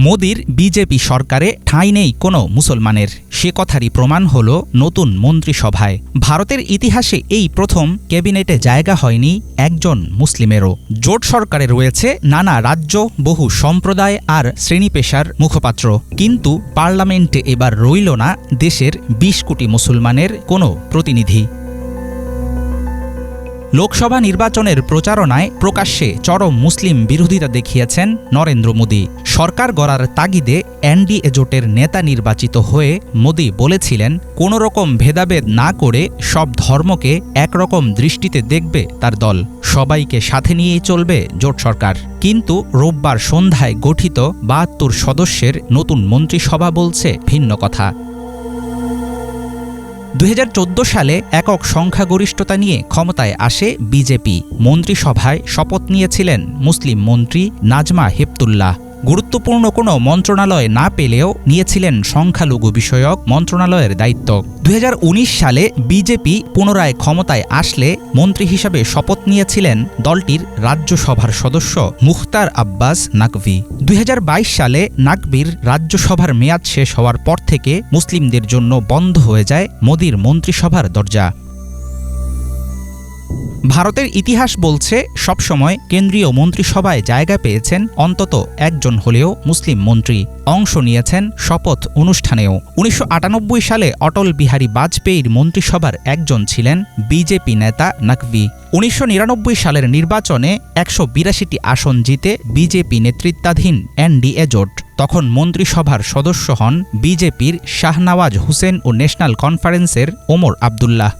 মোদির বিজেপি সরকারে ঠাঁই নেই কোনো মুসলমানের। সে কথারই প্রমাণ হল নতুন মন্ত্রিসভায়। ভারতের ইতিহাসে এই প্রথম ক্যাবিনেটে জায়গা হয়নি একজন মুসলিমেরও। জোট সরকারে রয়েছে নানা রাজ্য, বহু সম্প্রদায় আর শ্রেণি পেশার মুখপাত্র। কিন্তু পার্লামেন্টে এবার রইল না দেশের বিশ কোটি মুসলমানের কোনো প্রতিনিধি। লোকসভা নির্বাচনের প্রচারণায় প্রকাশ্যে চরম মুসলিম বিরোধিতা দেখিয়েছেন নরেন্দ্র মোদী। সরকার গড়ার তাগিদে এনডিএ জোটের নেতা নির্বাচিত হয়ে মোদী বলেছিলেন কোনো রকম ভেদাভেদ না করে সব ধর্মকে একরকম দৃষ্টিতে দেখবে তার দল। সবাইকে সাথে নিয়েই চলবে জোট সরকার। কিন্তু রোববার সন্ধ্যায় গঠিত বাহাত্তর সদস্যের নতুন মন্ত্রিসভা বলছে ভিন্ন কথা। দু হাজার চোদ্দ সালে একক সংখ্যাগরিষ্ঠতা নিয়ে ক্ষমতায় আসে বিজেপি। মন্ত্রিসভায় শপথ নিয়েছিলেন মুসলিম মন্ত্রী নাজমা হেপতুল্লাহ। গুরুত্বপূর্ণ কোনো মন্ত্রণালয় না পেলেও নিয়েছিলেন সংখ্যালঘু বিষয়ক মন্ত্রণালয়ের দায়িত্ব। দুই সালে বিজেপি পুনরায় ক্ষমতায় আসলে মন্ত্রী হিসাবে শপথ নিয়েছিলেন দলটির রাজ্যসভার সদস্য মুখতার আব্বাস নাকভি। দুই সালে নাকভির রাজ্যসভার মেয়াদ শেষ হওয়ার পর থেকে মুসলিমদের জন্য বন্ধ হয়ে যায় মোদীর মন্ত্রিসভার দরজা। ভারতের ইতিহাস বলছে, সবসময় কেন্দ্রীয় মন্ত্রিসভায় জায়গা পেয়েছেন অন্তত একজন হলেও মুসলিম মন্ত্রী। অংশ নিয়েছেন শপথ অনুষ্ঠানেও। উনিশশো আটানব্বই সালে অটল বিহারী বাজপেয়ীর মন্ত্রিসভার একজন ছিলেন বিজেপি নেতা নাকভি। উনিশশো নিরানব্বই সালের নির্বাচনে একশো বিরাশিটি আসন জিতে বিজেপি নেতৃত্বাধীন এনডিএ জোট। তখন মন্ত্রিসভার সদস্য হন বিজেপির শাহনওয়াজ হুসেন ও ন্যাশনাল কনফারেন্সের ওমর আবদুল্লাহ।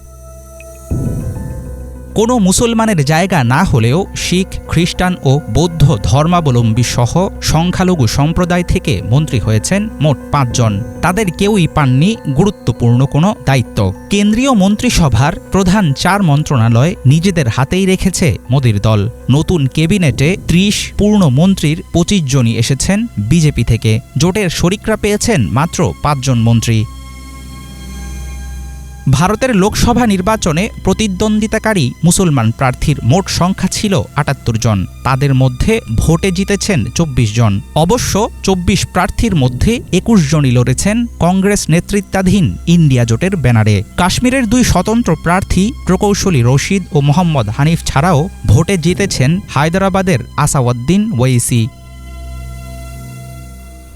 কোনো মুসলমানের জায়গা না হলেও শিখ, খ্রিস্টান ও বৌদ্ধ ধর্মাবলম্বী সহ সংখ্যালঘু সম্প্রদায় থেকে মন্ত্রী হয়েছেন মোট পাঁচজন। তাদের কেউই পাননি গুরুত্বপূর্ণ কোনো দায়িত্ব। কেন্দ্রীয় মন্ত্রিসভার প্রধান চার মন্ত্রণালয় নিজেদের হাতেই রেখেছে মোদীর দল। নতুন কেবিনেটে ত্রিশ পূর্ণ মন্ত্রীর পঁচিশ জনই এসেছেন বিজেপি থেকে। জোটের শরিকরা পেয়েছেন মাত্র পাঁচজন মন্ত্রী। ভারতের লোকসভা নির্বাচনে প্রতিদ্বন্দ্বিতাকারী মুসলমান প্রার্থীর মোট সংখ্যা ছিল আটাত্তর জন। তাদের মধ্যে ভোটে জিতেছেন চব্বিশ জন। অবশ্য চব্বিশ প্রার্থীর মধ্যে একুশ জনই লড়েছেন কংগ্রেস নেতৃত্বাধীন ইন্ডিয়া জোটের ব্যানারে। কাশ্মীরের দুই স্বতন্ত্র প্রার্থী প্রকৌশলী রশিদ ও মোহাম্মদ হানিফ ছাড়াও ভোটে জিতেছেন হায়দরাবাদের আসাউদ্দিন ওয়েসি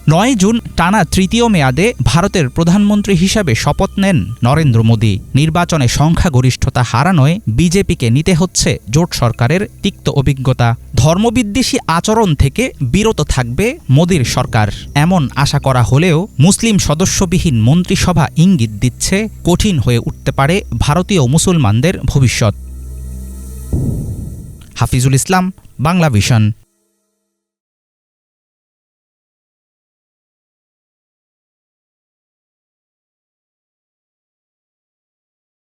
নয় জুন টানা তৃতীয় মেয়াদে ভারতের প্রধানমন্ত্রী হিসাবে শপথ নেন নরেন্দ্র মোদী। নির্বাচনে সংখ্যাগরিষ্ঠতা হারানোয় বিজেপিকে নিতে হচ্ছে জোট সরকারের তিক্ত অভিজ্ঞতা। ধর্মবিদ্বেষী আচরণ থেকে বিরত থাকবে মোদীর সরকার। এমন আশা করা হলেও মুসলিম সদস্যবিহীন মন্ত্রিসভা ইঙ্গিত দিচ্ছে কঠিন হয়ে উঠতে পারে ভারতীয় মুসলমানদের ভবিষ্যৎ। হাফিজুল ইসলাম বাংলা ভিশন